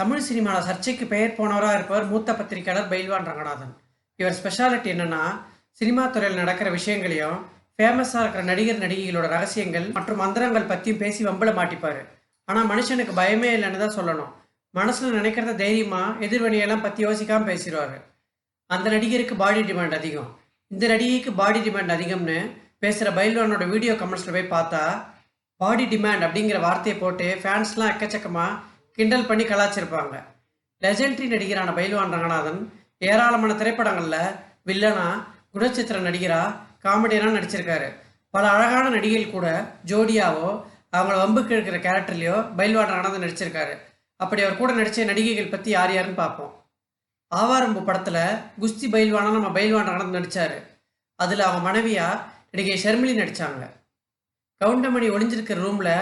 தமிழ் சினிமாவில் சர்ச்சைக்கு பெயர் போனவராக இருப்பவர் மூத்த பத்திரிகையாளர் பைல்வான் ரங்கநாதன். இவர் ஸ்பெஷாலிட்டி என்னன்னா சினிமா துறையில் நடக்கிற விஷயங்களையும் ஃபேமஸாக இருக்கிற நடிகர் நடிகைகளோட ரகசியங்கள் மற்றும் மந்திரங்கள் பற்றியும் பேசி வம்பளை மாட்டிப்பார். ஆனால் மனுஷனுக்கு பயமே இல்லைன்னு தான் சொல்லணும். மனசில் நினைக்கிறத தைரியமாக எதிர்வணியெல்லாம் பற்றி யோசிக்காமல் பேசிடுவார். அந்த நடிகருக்கு பாடி டிமாண்ட் அதிகம். இந்த நடிகைக்கு பாடி டிமாண்ட் அதிகம்னு பேசுகிற பைல்வானோட வீடியோ கமெண்ட்ஸில் போய் பார்த்தா பாடி டிமாண்ட் அப்படிங்கிற வார்த்தையை போட்டு ஃபேன்ஸ்லாம் எக்கச்சக்கமாக கிண்டல் பண்ணி கலாச்சிருப்பாங்க. லெஜெண்ட்ரி நடிகரான பைல்வான் ரங்கநாதன் ஏராளமான திரைப்படங்களில் வில்லனா குணச்சித்திர நடிகரா காமெடியனாக நடிச்சிருக்காரு. பல அழகான நடிகைகள் கூட ஜோடியாவோ அவங்கள வம்புக்கு இருக்கிற கேரக்டர்லையோ பைல்வான் ரங்கநாதன் நடிச்சிருக்காரு. அப்படி அவர் கூட நடித்த நடிகைகள் பற்றி யார் யாருன்னு பார்ப்போம். ஆவாரம்பு படத்தில் குஸ்தி பயில்வானா நம்ம பயில்வான் ரங்கநாதன் நடித்தார் அதில் அவங்க மனைவியாக நடிகை ஷர்மிளி நடித்தாங்க கவுண்டமணி ஒளிஞ்சிருக்கிற ரூமில்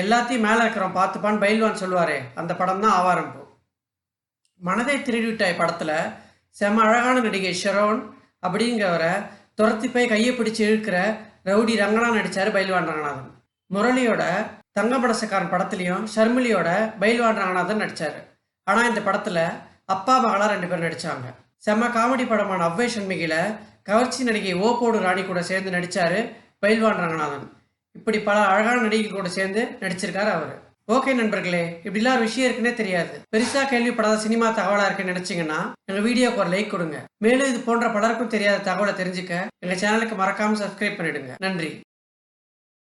எல்லாத்தையும் மேலே இருக்கிறோம் பார்த்துப்பான்னு பயில்வான் சொல்லுவாரே. அந்த படம் தான் ஆவாரம்பு மனதை திருடிவிட்டாய் படத்தில் செம அழகான நடிகை ஷெரோன் அப்படிங்கிறவரை துரத்தி போய் கையை பிடிச்சி இழுக்கிற ரவுடி ரங்கனா நடித்தார் பயில்வான் ரங்கநாதன். முரளியோட தங்கமடசக்காரன் படத்துலையும் ஷர்மிலியோட பயில்வான் ரங்கநாதன் நடித்தார் ஆனால் இந்த படத்தில் அப்பா மகளா ரெண்டு பேரும் நடித்தாங்க செம்ம காமெடி படமான அவ்வை சண்மிகில கவர்ச்சி நடிகை ஓப்போடு ராணி கூட சேர்ந்து நடித்தார் பயில்வான் ரங்கநாதன். இப்படி பல அழகான நடிகைகள் கூட சேர்ந்து நடிச்சிருக்காரு அவர். ஓகே நண்பர்களே இப்படிலாம் ஒரு விஷயம் இருக்குன்னே தெரியாது. பெருசா கேள்விப்படாத சினிமா தகவலா இருக்குன்னு நினைச்சீங்கன்னா எங்க வீடியோக்கு ஒரு லைக் கொடுங்க. மேலும் இது போன்ற பலருக்கும் தெரியாத தகவலை தெரிஞ்சுக்க எங்க சேனலுக்கு மறக்காம சப்ஸ்கிரைப் பண்ணிடுங்க. நன்றி.